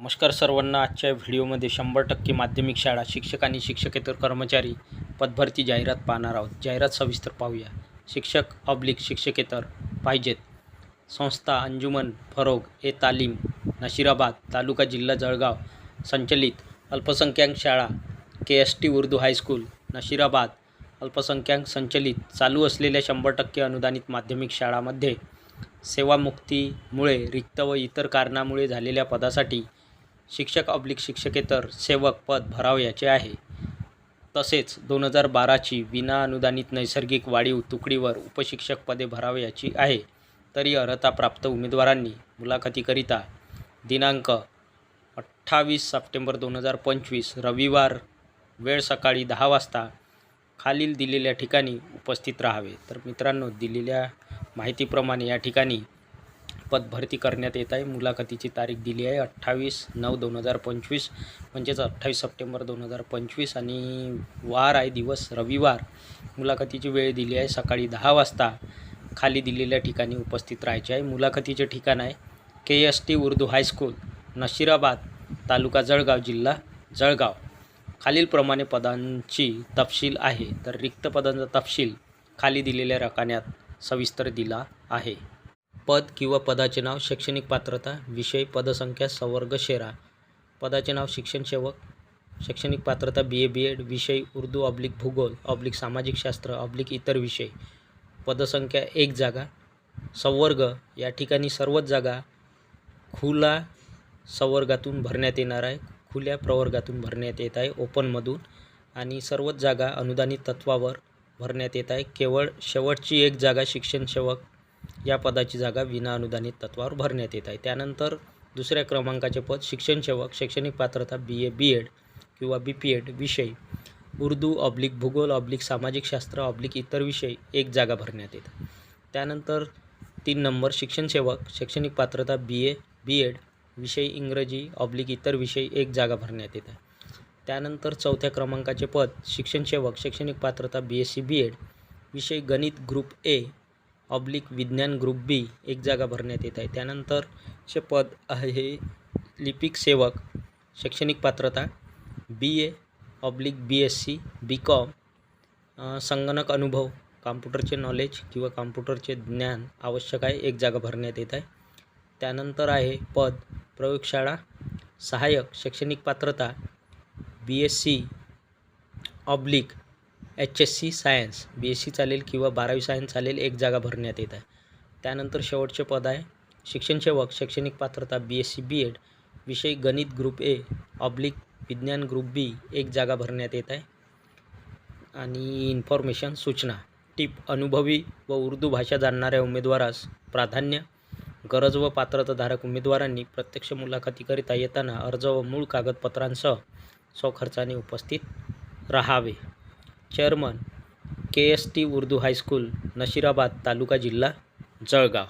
नमस्कार सर्वांना. आजच्या व्हिडिओमध्ये शंभर टक्के माध्यमिक शाळा शिक्षक आणि शिक्षकेतर कर्मचारी पदभरती जाहिरात पाहणार आहोत. जाहिरात सविस्तर पाहूया. शिक्षक ऑब्लिक शिक्षकेतर पाहिजेत. संस्था अंजुमन फरोग ए तालीम नशिराबाद तालुका जिल्हा जळगाव संचलित अल्पसंख्याक शाळा K S T Urdu high school Nashirabad अल्पसंख्याक संचलित चालू असलेल्या शंभर टक्के अनुदानित माध्यमिक शाळामध्ये सेवामुक्तीमुळे रिक्त व इतर कारणामुळे झालेल्या पदासाठी शिक्षक ऑब्लिक शिक्षकेतर सेवक पद भरावयाचे आहे. तसेच दोन हजार बाराची विना अनुदानित नैसर्गिक वाढीव तुकडीवर उपशिक्षक पदे भरावयाची आहे. तरी अर्हता प्राप्त उमेदवारांनी मुलाखतीकरिता दिनांक अठ्ठावीस सप्टेंबर दोन हजार पंचवीस रविवार वेळ सकाळी दहा वाजता खालील दिलेल्या ठिकाणी उपस्थित राहावे. तर मित्रांनो दिलेल्या माहितीप्रमाणे या ठिकाणी पदभरती करण्यात येत आहे. मुलाखतीची तारीख दिली आहे अठ्ठावीस नऊ दोन हजार पंचवीस म्हणजेच अठ्ठावीस सप्टेंबर दोन हजार पंचवीस आणि वार आहे दिवस रविवार. मुलाखतीची वेळ दिली आहे सकाळी दहा वाजता. खाली दिलेल्या ठिकाणी उपस्थित राहायचे आहे. मुलाखतीचे ठिकाण आहे K S T Urdu high school Nashirabad तालुका जळगाव जिल्हा जळगाव. खालीलप्रमाणे पदांची तपशील आहे. तर रिक्त पदांचा तपशील खाली दिलेल्या रकान्यात सविस्तर दिला आहे. पद किंवा पदाचे नाव शैक्षणिक पात्रता विषय पदसंख्या संवर्ग शेरा. पदाचे नाव शिक्षण सेवक शैक्षणिक पात्रता बी ए बी एड विषय उर्दू ऑब्लिक भूगोल ऑब्लिक सामाजिक शास्त्र ऑब्लिक इतर विषय. पदसंख्या एक जागा. संवर्ग या ठिकाणी सर्वच जागा खुला संवर्गातून भरण्यात येणार आहे. खुल्या प्रवर्गातून भरण्यात येत आहे. ओपनमधून आणि सर्वच जागा अनुदानित तत्वावर भरण्यात येत आहे. केवळ शेवटची एक जागा शिक्षण सेवक या पदाची जागा विना अनुदानित तत्वावर भरण्यात येत आहे. त्यानंतर दुसऱ्या क्रमांकाचे पद शिक्षणसेवक शैक्षणिक पात्रता बी ए बी एड किंवा बी पी एड विषय. उर्दू ऑब्लिक भूगोल ऑब्लिक सामाजिक शास्त्र ऑब्लिक इतर विषय एक जागा भरण्यात येत. त्यानंतर तीन नंबर शिक्षणसेवक शैक्षणिक पात्रता बी ए बी एड विषय इंग्रजी ऑब्लिक इतर विषय एक जागा भरण्यात येत आहे. त्यानंतर चौथ्या क्रमांकाचे पद शिक्षणसेवक शैक्षणिक पात्रता B S C B Ed विषय गणित ग्रुप ए ऑब्लिक विज्ञान ग्रुप बी एक जागा भरण्यात येत आहे. त्यानंतरचे पद आहे लिपिक सेवक शैक्षणिक पात्रता B A oblique B S C B com संगणक अनुभव कॉम्प्युटरचे नॉलेज किंवा कॉम्प्युटरचे ज्ञान आवश्यक आहे एक जागा भरण्यात येत आहे. त्यानंतर आहे पद प्रयोगशाळा सहाय्यक शैक्षणिक पात्रता B S C oblique H S C science B S C चालेल किंवा बारावी सायन्स चालेल एक जागा भरण्यात येत आहे. त्यानंतर शेवटचे पद आहे शिक्षण सेवक शैक्षणिक पात्रता B S C B Ed विषय गणित ग्रुप ए ऑब्लिक विज्ञान ग्रुप बी एक जागा भरण्यात येत आहे. आणि इन्फॉर्मेशन सूचना. टिप अनुभवी व उर्दू भाषा जाणणाऱ्या उमेदवारास प्राधान्य. गरज व पात्रताधारक उमेदवारांनी प्रत्यक्ष मुलाखतीकरिता येताना अर्ज व मूळ कागदपत्रांसह स्वखर्चाने उपस्थित राहावे. Chairman K S T Urdu high school Nashirabad तालुका जिल्हा जळगाव.